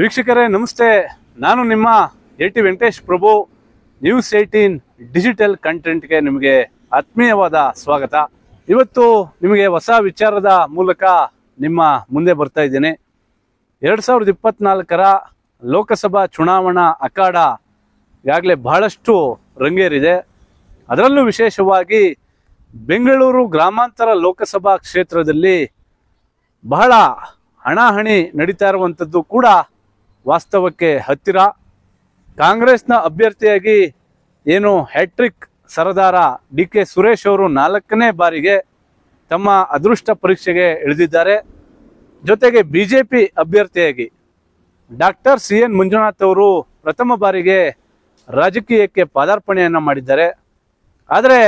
ವೀಕ್ಷಕರೇ, ನಮಸ್ತೆ. ನಾನು ನಿಮ್ಮ A T Venkatesh Prabhu. News eighteen digital ಕಂಟೆಂಟ್ಗೆ ನಿಮಗೆ ಆತ್ಮೀಯವಾದ ಸ್ವಾಗತ. ಇವತ್ತು ನಿಮಗೆ ಹೊಸ ವಿಚಾರದ ಮೂಲಕ ನಿಮ್ಮ ಮುಂದೆ ಬರ್ತಾ ಇದ್ದೇನೆ. ಎರಡು ಸಾವಿರದ ಇಪ್ಪತ್ನಾಲ್ಕರ ಲೋಕಸಭಾ ಚುನಾವಣಾ ಅಖಾಡ ಈಗಾಗಲೇ ಬಹಳಷ್ಟು ರಂಗೇರಿದೆ. ಅದರಲ್ಲೂ ವಿಶೇಷವಾಗಿ ಬೆಂಗಳೂರು ಗ್ರಾಮಾಂತರ ಲೋಕಸಭಾ ಕ್ಷೇತ್ರದಲ್ಲಿ ಬಹಳ ಹಣಾಹಣಿ ನಡೀತಾ ಇರುವಂಥದ್ದು ಕೂಡ ವಾಸ್ತವಕ್ಕೆ ಹತ್ತಿರ. ಕಾಂಗ್ರೆಸ್ನ ಅಭ್ಯರ್ಥಿಯಾಗಿ ಏನು ಹ್ಯಾಟ್ರಿಕ್ ಸರದಾರ ಡಿ ಕೆ ಸುರೇಶ್ ಅವರು ನಾಲ್ಕನೇ ಬಾರಿಗೆ ತಮ್ಮ ಅದೃಷ್ಟ ಪರೀಕ್ಷೆಗೆ ಇಳಿದಿದ್ದಾರೆ. ಜೊತೆಗೆ ಬಿ ಜೆ ಪಿ ಅಭ್ಯರ್ಥಿಯಾಗಿ ಡಾಕ್ಟರ್ ಸಿ ಎನ್ ಮಂಜುನಾಥ್ ಅವರು ಪ್ರಥಮ ಬಾರಿಗೆ ರಾಜಕೀಯಕ್ಕೆ ಪಾದಾರ್ಪಣೆಯನ್ನು ಮಾಡಿದ್ದಾರೆ. ಆದರೆ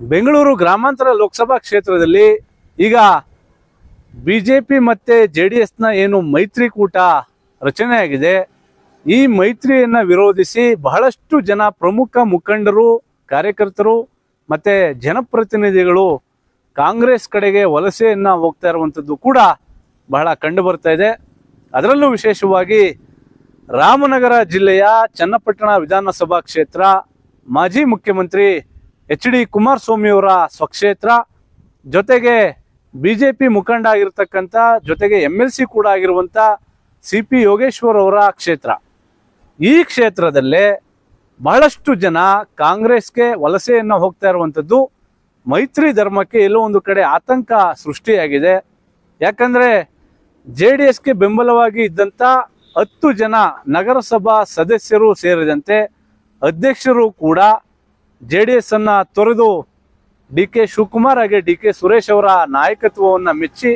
ಬೆಂಗಳೂರು ಗ್ರಾಮಾಂತರ ಲೋಕಸಭಾ ಕ್ಷೇತ್ರದಲ್ಲಿ ಈಗ ಬಿ ಜೆ ಪಿ ಮತ್ತು ಜೆ ಡಿ ಎಸ್ನ ಏನು ಮೈತ್ರಿಕೂಟ ರಚನೆಯಾಗಿದೆ. ಈ ಮೈತ್ರಿಯನ್ನು ವಿರೋಧಿಸಿ ಬಹಳಷ್ಟು ಜನ ಪ್ರಮುಖ ಮುಖಂಡರು, ಕಾರ್ಯಕರ್ತರು ಮತ್ತು ಜನಪ್ರತಿನಿಧಿಗಳು ಕಾಂಗ್ರೆಸ್ ಕಡೆಗೆ ವಲಸೆಯನ್ನು ಹೋಗ್ತಾ ಇರುವಂಥದ್ದು ಕೂಡ ಬಹಳ ಕಂಡು ಬರ್ತಾ ಇದೆ. ಅದರಲ್ಲೂ ವಿಶೇಷವಾಗಿ ರಾಮನಗರ ಜಿಲ್ಲೆಯ ಚನ್ನಪಟ್ಟಣ ವಿಧಾನಸಭಾ ಕ್ಷೇತ್ರ, ಮಾಜಿ ಮುಖ್ಯಮಂತ್ರಿ ಎಚ್ ಡಿ ಕುಮಾರಸ್ವಾಮಿಯವರ ಸ್ವಕ್ಷೇತ್ರ, ಜೊತೆಗೆ ಬಿ ಜೆ ಪಿ ಮುಖಂಡ ಆಗಿರ್ತಕ್ಕಂಥ, ಜೊತೆಗೆ ಎಂ ಎಲ್ ಸಿ ಕೂಡ ಆಗಿರುವಂಥ ಸಿ ಪಿ ಯೋಗೇಶ್ವರ್ ಅವರ ಕ್ಷೇತ್ರ. ಈ ಕ್ಷೇತ್ರದಲ್ಲೇ ಬಹಳಷ್ಟು ಜನ ಕಾಂಗ್ರೆಸ್ಗೆ ವಲಸೆಯನ್ನು ಹೋಗ್ತಾ ಇರುವಂಥದ್ದು ಮೈತ್ರಿ ಧರ್ಮಕ್ಕೆ ಎಲ್ಲೋ ಒಂದು ಕಡೆ ಆತಂಕ ಸೃಷ್ಟಿಯಾಗಿದೆ. ಯಾಕಂದರೆ ಜೆ ಡಿ ಎಸ್ಗೆ ಬೆಂಬಲವಾಗಿ ಇದ್ದಂಥ ಹತ್ತು ಜನ ನಗರಸಭಾ ಸದಸ್ಯರು ಸೇರಿದಂತೆ ಅಧ್ಯಕ್ಷರು ಕೂಡ ಜೆ ಡಿ ಎಸ್ ಅನ್ನ ತೊರೆದು ಡಿ ಕೆ ಶಿವಕುಮಾರ್ ಹಾಗೆ ಡಿ ಕೆ ಸುರೇಶ್ ಅವರ ನಾಯಕತ್ವವನ್ನು ಮೆಚ್ಚಿ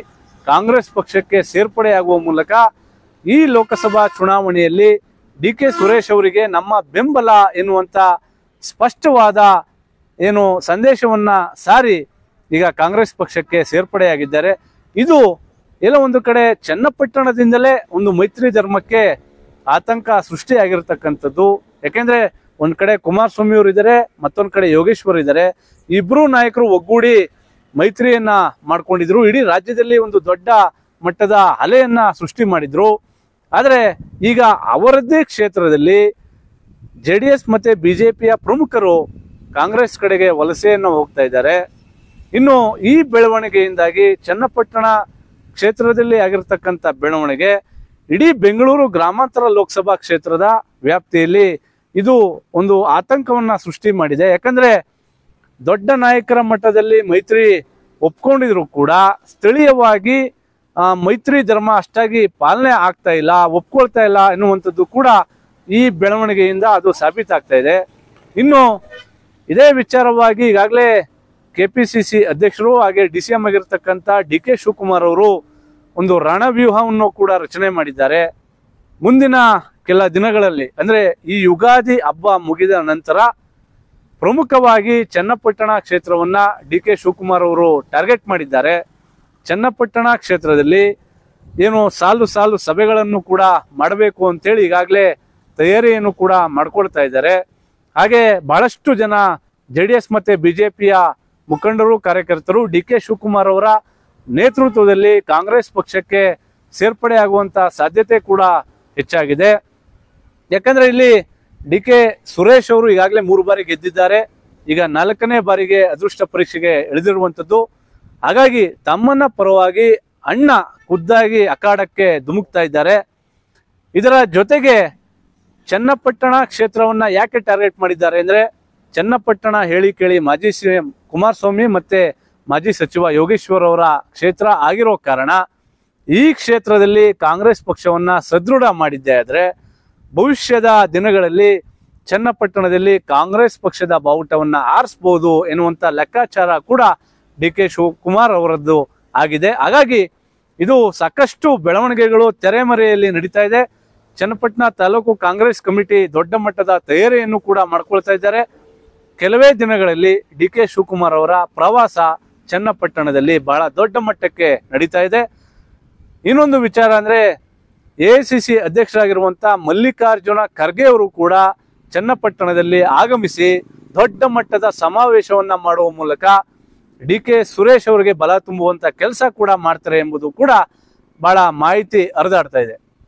ಕಾಂಗ್ರೆಸ್ ಪಕ್ಷಕ್ಕೆ ಸೇರ್ಪಡೆಯಾಗುವ ಮೂಲಕ ಈ ಲೋಕಸಭಾ ಚುನಾವಣೆಯಲ್ಲಿ ಡಿ ಕೆ ಸುರೇಶ್ ಅವರಿಗೆ ನಮ್ಮ ಬೆಂಬಲ ಎನ್ನುವಂತ ಸ್ಪಷ್ಟವಾದ ಏನು ಸಂದೇಶವನ್ನ ಸಾರಿ ಈಗ ಕಾಂಗ್ರೆಸ್ ಪಕ್ಷಕ್ಕೆ ಸೇರ್ಪಡೆಯಾಗಿದ್ದಾರೆ. ಇದು ಎಲ್ಲ ಒಂದು ಕಡೆ ಚನ್ನಪಟ್ಟಣದಿಂದಲೇ ಒಂದು ಮೈತ್ರಿ ಧರ್ಮಕ್ಕೆ ಆತಂಕ ಸೃಷ್ಟಿಯಾಗಿರ್ತಕ್ಕಂಥದ್ದು. ಯಾಕೆಂದ್ರೆ ಒಂದ್ ಕಡೆ ಕುಮಾರಸ್ವಾಮಿ ಅವರು ಇದ್ದಾರೆ ಮತ್ತೊಂದ್ ಕಡೆ ಯೋಗೇಶ್ವರ್ ಇದ್ದಾರೆ ಇಬ್ರು ನಾಯಕರು ಒಗ್ಗೂಡಿ ಮೈತ್ರಿಯನ್ನ ಮಾಡ್ಕೊಂಡಿದ್ರು. ಇಡೀ ರಾಜ್ಯದಲ್ಲಿ ಒಂದು ದೊಡ್ಡ ಮಟ್ಟದ ಅಲೆಯನ್ನ ಸೃಷ್ಟಿ ಮಾಡಿದ್ರು. ಆದ್ರೆ ಈಗ ಅವರದ್ದೇ ಕ್ಷೇತ್ರದಲ್ಲಿ ಜೆ ಡಿ ಎಸ್ ಮತ್ತು ಬಿ ಜೆ ಪಿಯ ಪ್ರಮುಖರು ಕಾಂಗ್ರೆಸ್ ಕಡೆಗೆ ವಲಸೆಯನ್ನು ಹೋಗ್ತಾ ಇದ್ದಾರೆ. ಇನ್ನು ಈ ಬೆಳವಣಿಗೆಯಿಂದಾಗಿ ಚನ್ನಪಟ್ಟಣ ಕ್ಷೇತ್ರದಲ್ಲಿ ಆಗಿರ್ತಕ್ಕಂಥ ಬೆಳವಣಿಗೆ ಇಡೀ ಬೆಂಗಳೂರು ಗ್ರಾಮಾಂತರ ಲೋಕಸಭಾ ಕ್ಷೇತ್ರದ ವ್ಯಾಪ್ತಿಯಲ್ಲಿ ಇದು ಒಂದು ಆತಂಕವನ್ನು ಸೃಷ್ಟಿ ಮಾಡಿದೆ. ಯಾಕಂದರೆ ದೊಡ್ಡ ನಾಯಕರ ಮಟ್ಟದಲ್ಲಿ ಮೈತ್ರಿ ಒಪ್ಕೊಂಡಿದ್ರು ಕೂಡ ಸ್ಥಳೀಯವಾಗಿ ಮೈತ್ರಿ ಧರ್ಮ ಅಷ್ಟಾಗಿ ಪಾಲನೆ ಆಗ್ತಾ ಇಲ್ಲ, ಒಪ್ಕೊಳ್ತಾ ಇಲ್ಲ ಎನ್ನುವಂಥದ್ದು ಕೂಡ ಈ ಬೆಳವಣಿಗೆಯಿಂದ ಅದು ಸಾಬೀತಾಗ್ತಾ ಇದೆ. ಇನ್ನು ಇದೇ ವಿಚಾರವಾಗಿ ಈಗಾಗಲೇ ಕೆ ಪಿ ಸಿ ಸಿ ಅಧ್ಯಕ್ಷರು ಹಾಗೆ ಡಿ ಸಿ ಎಂ ಆಗಿರ್ತಕ್ಕಂಥ ಡಿ ಕೆ ಶಿವಕುಮಾರ್ ಅವರು ಒಂದು ರಣವ್ಯೂಹವನ್ನು ಕೂಡ ರಚನೆ ಮಾಡಿದ್ದಾರೆ. ಮುಂದಿನ ಕೆಲ ದಿನಗಳಲ್ಲಿ, ಅಂದರೆ ಈ ಯುಗಾದಿ ಹಬ್ಬ ಮುಗಿದ ನಂತರ ಪ್ರಮುಖವಾಗಿ ಚನ್ನಪಟ್ಟಣ ಕ್ಷೇತ್ರವನ್ನು ಡಿ ಕೆ ಶಿವಕುಮಾರ್ ಅವರು ಟಾರ್ಗೆಟ್ ಮಾಡಿದ್ದಾರೆ. ಚನ್ನಪಟ್ಟಣ ಕ್ಷೇತ್ರದಲ್ಲಿ ಏನು ಸಾಲು ಸಾಲು ಸಭೆಗಳನ್ನು ಕೂಡ ಮಾಡಬೇಕು ಅಂತೇಳಿ ಈಗಾಗಲೇ ತಯಾರಿಯನ್ನು ಕೂಡ ಮಾಡ್ಕೊಳ್ತಾ ಇದ್ದಾರೆ. ಹಾಗೆ ಬಹಳಷ್ಟು ಜನ ಜೆ ಡಿ ಎಸ್ ಮತ್ತೆ ಪಿಯ ಮುಖಂಡರು, ಕಾರ್ಯಕರ್ತರು, ಡಿ ಕೆ ಶಿವಕುಮಾರ್ ಅವರ ನೇತೃತ್ವದಲ್ಲಿ ಕಾಂಗ್ರೆಸ್ ಪಕ್ಷಕ್ಕೆ ಸೇರ್ಪಡೆಯಾಗುವಂಥ ಸಾಧ್ಯತೆ ಕೂಡ ಹೆಚ್ಚಾಗಿದೆ. ಯಾಕಂದರೆ ಇಲ್ಲಿ ಡಿ ಕೆ ಸುರೇಶ್ ಅವರು ಈಗಾಗಲೇ ಮೂರು ಬಾರಿ ಗೆದ್ದಿದ್ದಾರೆ. ಈಗ ನಾಲ್ಕನೇ ಬಾರಿಗೆ ಅದೃಷ್ಟ ಪರೀಕ್ಷೆಗೆ ಇಳಿದಿರುವಂತದ್ದು ಹಾಗಾಗಿ ತಮ್ಮನ ಪರವಾಗಿ ಅಣ್ಣ ಖುದ್ದಾಗಿ ಅಖಾಡಕ್ಕೆ ಧುಮುಕ್ತಾ ಇದ್ದಾರೆ. ಇದರ ಜೊತೆಗೆ ಚನ್ನಪಟ್ಟಣ ಕ್ಷೇತ್ರವನ್ನ ಯಾಕೆ ಟಾರ್ಗೆಟ್ ಮಾಡಿದ್ದಾರೆ ಅಂದ್ರೆ ಚನ್ನಪಟ್ಟಣ ಹೇಳಿ ಕೇಳಿ ಮಾಜಿ ಸಿಎಂ ಕುಮಾರಸ್ವಾಮಿ ಮತ್ತೆ ಮಾಜಿ ಸಚಿವ ಯೋಗೇಶ್ವರ್ ಅವರ ಕ್ಷೇತ್ರ ಆಗಿರೋ ಕಾರಣ ಈ ಕ್ಷೇತ್ರದಲ್ಲಿ ಕಾಂಗ್ರೆಸ್ ಪಕ್ಷವನ್ನ ಸದೃಢ ಮಾಡಿದ್ದೆ ಆದರೆ ಭವಿಷ್ಯದ ದಿನಗಳಲ್ಲಿ ಚನ್ನಪಟ್ಟಣದಲ್ಲಿ ಕಾಂಗ್ರೆಸ್ ಪಕ್ಷದ ಬಾವುಟವನ್ನ ಆರಿಸಬಹುದು ಎನ್ನುವಂತ ಲೆಕ್ಕಾಚಾರ ಕೂಡ ಡಿ ಕೆ ಶಿವಕುಮಾರ್ ಅವರದ್ದು ಆಗಿದೆ. ಹಾಗಾಗಿ ಇದು ಸಾಕಷ್ಟು ಬೆಳವಣಿಗೆಗಳು ತೆರೆಮರೆಯಲ್ಲಿ ನಡೀತಾ ಇದೆ. ಚನ್ನಪಟ್ಟಣ ತಾಲೂಕು ಕಾಂಗ್ರೆಸ್ ಕಮಿಟಿ ದೊಡ್ಡ ಮಟ್ಟದ ತಯಾರಿಯನ್ನು ಕೂಡ ಮಾಡ್ಕೊಳ್ತಾ ಇದ್ದಾರೆ. ಕೆಲವೇ ದಿನಗಳಲ್ಲಿ ಡಿ ಕೆ ಶಿವಕುಮಾರ್ ಅವರ ಪ್ರವಾಸ ಚನ್ನಪಟ್ಟಣದಲ್ಲಿ ಬಹಳ ದೊಡ್ಡ ಮಟ್ಟಕ್ಕೆ ನಡೀತಾ ಇದೆ. ಇನ್ನೊಂದು ವಿಚಾರ ಅಂದ್ರೆ ಎ ಸಿ ಸಿ ಅಧ್ಯಕ್ಷರಾಗಿರುವಂತ ಮಲ್ಲಿಕಾರ್ಜುನ ಖರ್ಗೆ ಅವರು ಕೂಡ ಚನ್ನಪಟ್ಟಣದಲ್ಲಿ ಆಗಮಿಸಿ ದೊಡ್ಡ ಮಟ್ಟದ ಸಮಾವೇಶವನ್ನ ಮಾಡುವ ಮೂಲಕ ಡಿ ಕೆ ಸುರೇಶ್ ಅವರಿಗೆ ಬಲ ತುಂಬುವಂತ ಕೆಲಸ ಕೂಡ ಮಾಡ್ತಾರೆ ಎಂಬುದು ಕೂಡ ಬಹಳ ಮಾಹಿತಿ ಹರಿದಾಡ್ತಾ ಇದೆ.